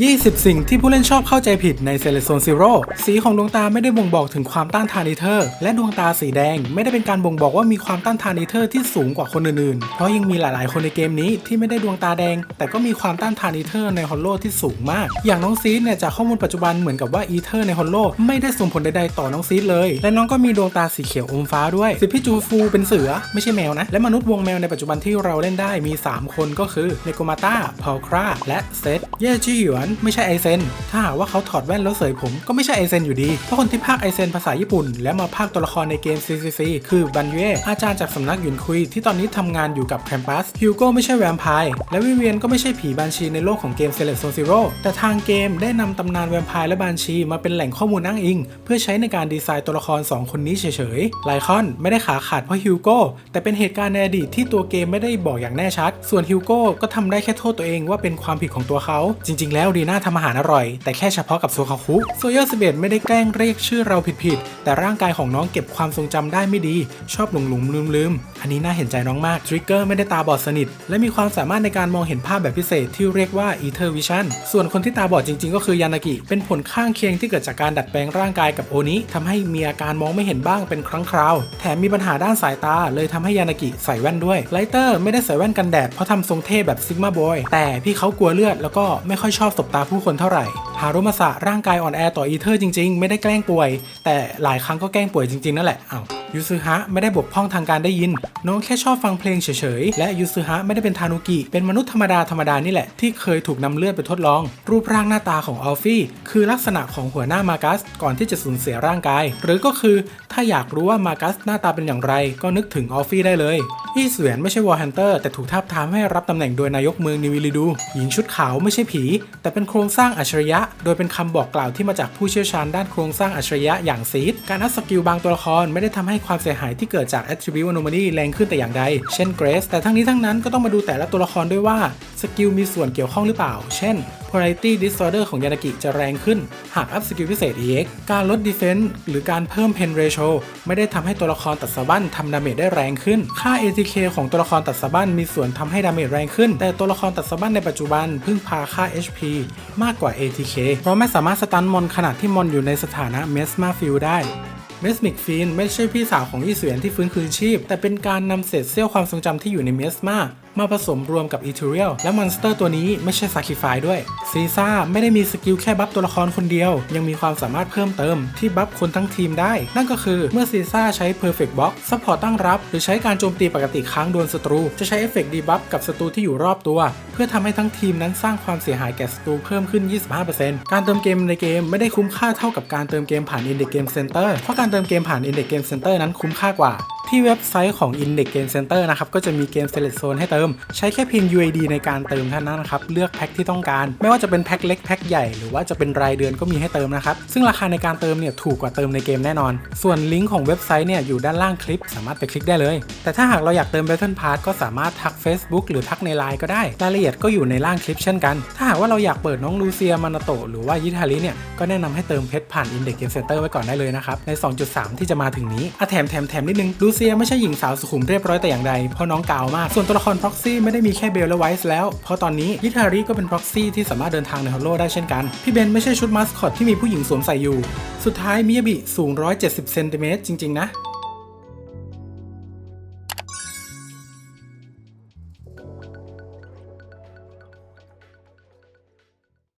20 สิ่งที่ผู้เล่นชอบเข้าใจผิดใน s e l e c t Zone Zero สีของดวงตาไม่ได้บ่งบอกถึงความต้านทานอีเทอร์ และดวงตาสีแดง ไม่ได้เป็นการบ่งบอกว่ามีความต้านทานอีเทอร์ที่สูงกว่าคนอื่นๆ เพราะยังมีหลายๆ คนในเกมนี้ที่ไม่ได้ดวงตาแดง แต่ก็มีความต้านทานอีเทอร์ในฮอลโลที่สูงมาก อย่างน้องซีดเนี่ยจากข้อมูลปัจจุบันเหมือนกับว่าอีเทอร์ในฮอลโลไม่ได้ส่งผลใดๆต่อน้องซีดเลย และน้องก็มีดวงตาสีเขียวอมฟ้าด้วยสิทธิพี่จูฟูเป็นเสือไม่ใช่แมวนะและมนุษย์วงแมวในปัจจุบันที่เราเล่นได้มี 3 คนก็คือเนโกมาตาพอลคราและเซตเยจี้หยวนไม่ใช่ไอเซน ถ้าหากว่าเขาถอดแว่นแล้วเสยผมก็ไม่ใช่ไอเซนอยู่ดี เพราะคนที่พากไอเซนภาษาญี่ปุ่น แล้วมาพากตัวละครในเกม CCC คือบันเย่อาจารย์จากสำนักหยุนคุยที่ตอนนี้ทำงานอยู่กับแคมปัสฮิวโก้ไม่ใช่แวมไพร์และวิเวียนก็ไม่ใช่ผีบัญชีในโลกของเกม Select Zone Zero แต่ทางเกมได้นำตำนานแวมไพร์และบัญชีมาเป็นแหล่งข้อมูลอ้างอิง เพื่อใช้ในการดีไซน์ตัวละคร 2 คนนี้เฉยๆไลคอนไม่ได้ขาขาดเพราะฮิวโก้แต่เป็นเหตุการณ์ในอดีตที่ตัวเกมไม่ได้บอกอย่างแน่ชัด ส่วนฮิวโก้ก็ทำได้แค่โทษตัวเองว่าเป็นความผิดของตัวเขา จริง ๆ แล้วดีน่าทำอาหารอร่อย แต่แค่เฉพาะกับโซคาคุโซเยอร์สเบดไม่ได้แกล้งเรียกชื่อเราผิดๆ แต่ร่างกายของน้องเก็บความทรงจำได้ไม่ดี ชอบหลงหลงลืมลืมอันนี้น่าเห็นใจน้องมากทริกเกอร์ไม่ได้ตาบอดสนิท และมีความสามารถในการมองเห็นภาพแบบพิเศษที่เรียกว่า Ether Vision ส่วนคนที่ตาบอดจริงๆ ก็คือยานากิ เป็นผลข้างเคียงที่เกิดจากการดัดแปลงร่างกายกับโอนิทำให้มีอาการมองไม่เห็นบ้างเป็นครั้งคราว แถมมีปัญหาด้านสายตา เลยทำให้ยานากิใส่แว่นด้วยไลเตอร์ไม่ได้ใส่แว่นกันแดดเพราะทำทรงเท่แบบซิกมาบอยแต่พี่เขากลัวเลือดแล้วก็ไม่ค่อยชอบสบตาผู้คนเท่าไหร่ ฮารุมาสะร่างกายอ่อนแอต่ออีเทอร์จริงๆ ไม่ได้แกล้งป่วย แต่หลายครั้งก็แกล้งป่วยจริงๆ นั่นแหละอ้าวยูซึฮะไม่ได้บกพร่องทางการได้ยิน น้องแค่ชอบฟังเพลงเฉยๆ และยูซึฮะไม่ได้เป็นทานุกิ เป็นมนุษย์ธรรมดาธรรมดานี่แหละที่เคยถูกนำเลือดไปทดลอง รูปร่างหน้าตาของอัลฟี่คือลักษณะของหัวหน้ามากัส ก่อนที่จะสูญเสียร่างกาย หรือก็คือถ้าอยากรู้ว่ามากัสหน้าตาเป็นอย่างไร ก็นึกถึงอัลฟี่ได้เลย อี้เสวียนไม่ใช่วอร์ฮันเตอร์แต่ถูกทาบทามให้รับตำแหน่งโดยนายกเมืองนิวิลิดู หญิงชุดขาวไม่ใช่ผี แต่เป็นโครงสร้างอัจฉริยะ โดยเป็นคำบอกกล่าวที่มาจากผู้เชี่ยวชาญด้านโครงสร้างอัจฉริยะอย่างซีดการอัพสกิลบางตัวละครไม่ได้ทำให้ความเสียหายที่เกิดจาก attribute anomaly แรงขึ้นแต่อย่างใด เช่นเกรซแต่ทั้งนี้ทั้งนั้นก็ต้องมาดูแต่ละตัวละครด้วยว่าสกิลมีส่วนเกี่ยวข้องหรือเปล่า เช่น polarity disorder ของยานากิจะแรงขึ้น หากอัพสกิลพิเศษ EX การลด defense หรือการเพิ่ม pen ratio ไม่ได้ทำให้ตัวละครตัดสะบั้นทำดาเมจได้แรงขึ้น ค่า ATK ของตัวละครตัดสะบั้นมีส่วนทำให้ดาเมจแรงขึ้น แต่ตัวละครตัดสะบั้นในปัจจุบันพึ่งพาค่า HP มากกว่า ATK เพราะไม่สามารถสตันมอนขณะที่มอนอยู่ในสถานะเมสมาฟิลได้เมสมิกฟีนไม่ใช่พี่สาวของยี่เสวียนที่ฟื้นคืนชีพ แต่เป็นการนำเศษเสี้ยวความทรงจำที่อยู่ในเมสมามาผสมรวมกับอีเทเรียลและมอนสเตอร์ตัวนี้ไม่ใช่ซาคิฟายด้วยซีซ่าไม่ได้มีสกิลแค่บัฟตัวละครคนเดียว ยังมีความสามารถเพิ่มเติมที่บัฟคนทั้งทีมได้ นั่นก็คือเมื่อซีซ่าใช้ Perfect Box ซัพพอร์ตตั้งรับ หรือใช้การโจมตีปกติค้างโดนศัตรู จะใช้เอฟเฟกต์ดีบัฟกับศัตรูที่อยู่รอบตัว เพื่อทำให้ทั้งทีมนั้นสร้างความเสียหายแก่ศัตรูเพิ่มขึ้น 25%การเติมเกมในเกมไม่ได้คุ้มค่าเท่ากับการเติมเกมผ่าน Index Game Center เพราะการเติมเกมผ่าน Index Game Center นั้นคุ้มค่ากว่า ที่เว็บไซต์ของ Index Game Center นะครับก็จะมีเกม Select Zone ให้เติม ใช้แค่เพียง UID ในการเติมเท่านั้นนะครับเลือกแพ็คที่ต้องการ ไม่ว่าจะเป็นแพ็คเล็กแพ็คใหญ่หรือว่าจะเป็นรายเดือนก็มีให้เติมนะครับซึ่งราคาในการเติมเนี่ยถูกกว่าเติมในเกมแน่นอน ส่วนลิงก์ของเว็บไซต์เนี่ยอยู่ด้านล่างคลิป สามารถไปคลิกได้เลย แต่ถ้าหากเราอยากเติม Battle Pass ก็สามารถทัก Facebook หรือทักใน Line ก็ได้รายละเอียดก็อยู่ในล่างคลิปเช่นกัน ถ้าหากว่าเราอยากเปิดน้องลูเซียมานาโตหรือว่ายิทาริเนี่ยก็แนะนำให้เติมเพชรผ่าน Index Game Center ไว้ก่อนได้เลยนะครับใน 2.3 ที่จะมาถึงนี้อะแถมแถมแถมนิดนึงลูเซียไม่ใช่หญิงสาวสุขุมเรียบร้อยแต่อย่างใดเพราะน้องกาวมาก ส่วนตัวละครพ็อกซี่ไม่ได้มีแค่เบลและไวส์แล้ว เพราะตอนนี้ยิทารีก็เป็นพ็อกซี่ที่สามารถเดินทางในฮอลโลได้เช่นกัน พี่เบนไม่ใช่ชุดมาสคอตที่มีผู้หญิงสวมใส่อยู่ สุดท้ายมิยาบิสูง 170 เซนติเมตรจริง ๆ นะ